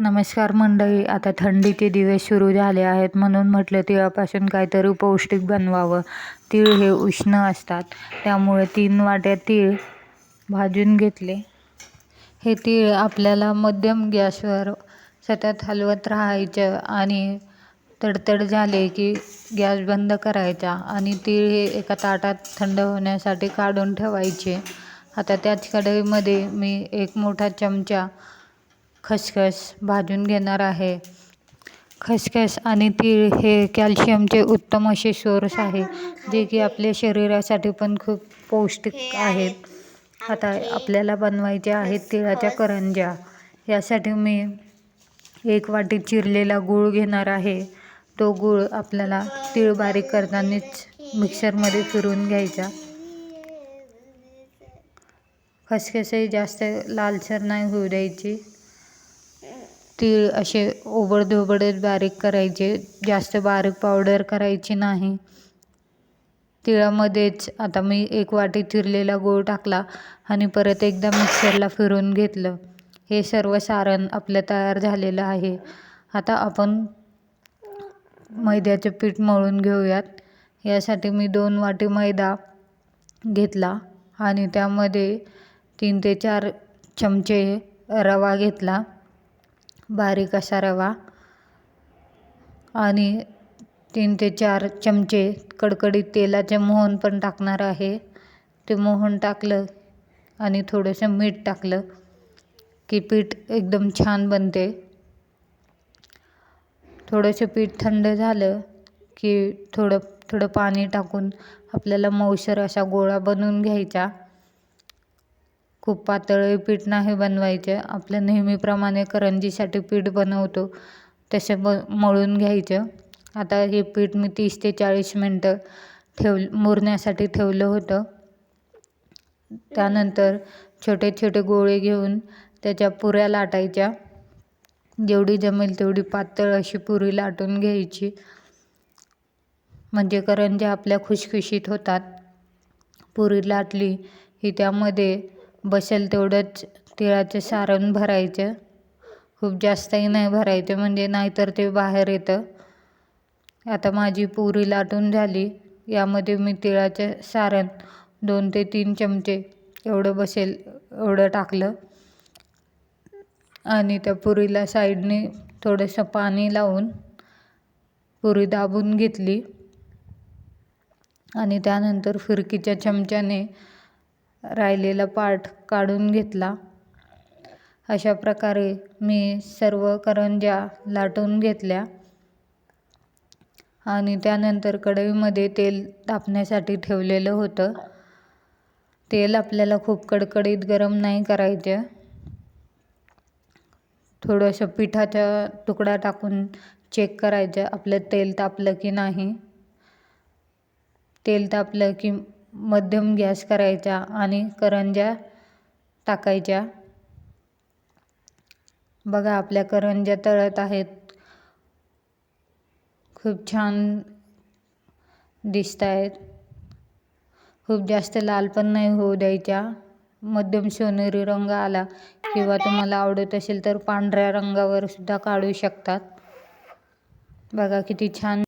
नमस्कार मंडळी आता थंडीचे दिवस सुरू झाले आहेत म्हणून म्हटलं तिळापासून काहीतरी पौष्टिक बनवावं. तीळ हे उष्ण असतात त्यामुळे तीन वाट्या तीळ भाजून घेतले. हे तीळ आपल्याला मध्यम गॅसवर सतत हलवत राहायचं आणि तडतड झाले की गॅस बंद करायचा आणि तीळ हे एका ताटात थंड होण्यासाठी काढून ठेवायचे. आता त्याच कढईमध्ये मी एक मोठा चमचा खसखस भाजून घेणार आहे. खसखस आणि तीळ हे कॅल्शियमचे उत्तम असे सोर्स आहे जे की आपल्या शरीरासाठी पण खूप पौष्टिक आहेत. आता आपल्याला बनवायचे आहेत तिळाच्या करंज्या. यासाठी मी एक वाटी चिरलेला गूळ घेणार आहे. तो गूळ आपल्याला तीळ बारीक करतानाच मिक्सरमध्ये फिरून घ्यायचा. खसखसही जास्त लालसर नाही होऊ द्यायची. तीळ असे ओबडधोबडे बारीक करायचे जास्त बारीक पावडर करायची नाही. तिळामध्येच आता मी एक वाटी चिरलेला गूळ टाकला आणि परत एकदा मिक्सरला फिरून घेतलं. हे सर्व सारण आपलं तयार झालेलं आहे. आता आपण मैद्याचं पीठ मळून घेऊयात. यासाठी मी दोन वाटी मैदा घेतला आणि त्यामध्ये तीन ते चार चमचे रवा घेतला. बारीक असा रवा आणि तीन ते चार चमचे कडकडीत तेलाचे मोहन पण टाकणार आहे. ते मोहन टाकलं आणि थोडंसं मीठ टाकलं की पीठ एकदम छान बनते. थोडंसं पीठ थंड झालं की थोडं थोडं पाणी टाकून आपल्याला मऊसर असा गोळा बनवून घ्यायचा. खूप पातळ पीठ नाही बनवायचे. आपल्या नेहमीप्रमाणे करंजीसाठी पीठ बनवतो. तसं ब मळून घ्यायचं. आता हे पीठ मी तीस ते चाळीस मिनटं ठेव मुरण्यासाठी ठेवलं होतं. त्यानंतर छोटे छोटे गोळे घेऊन त्याच्या पुऱ्या लाटायच्या. जेवढी जमेल तेवढी पातळ अशी पुरी लाटून घ्यायची. म्हणजे करंज्या आपल्या खुशखुशीत होतात. पुरी लाटली की त्यामध्ये बसेल तेवढंच तिळाचं सारण भरायचं. खूप जास्तही नाही भरायचं म्हणजे नाहीतर ते बाहेर येतं. आता माझी पुरी लाटून झाली यामध्ये मी तिळाचं सारण दोन ते तीन चमचे एवढं बसेल एवढं टाकलं. आणि त्या पुरीला साईडने थोडंसं पाणी लावून पुरी दाबून घेतली. आणि त्यानंतर फिरकीच्या चमच्याने राहिलेला पार्ट काढून घेतला. अशा प्रकारे मी सर्व करंज्या लाटून घेतल्या आणि त्यानंतर कढईमध्ये तेल तापण्यासाठी ठेवलेलं होतं. तेल आपल्याला खूप कडकडीत गरम नाही करायचं. थोडंसं पिठाचा तुकडा टाकून चेक करायचं आपलं तेल तापलं की नाही. तेल तापलं की मध्यम गॅस करायचा आणि करंज्या टाकायच्या. बघा आपल्या करंज्या तळत आहेत. खूप छान दिसत आहेत खूप जास्त लाल पण नाही होऊ द्यायच्या. मध्यम सोनेरी रंग आला किंवा तुम्हाला आवडत असेल तर पांढऱ्या रंगावर सुद्धा काढू शकतात. बघा किती छान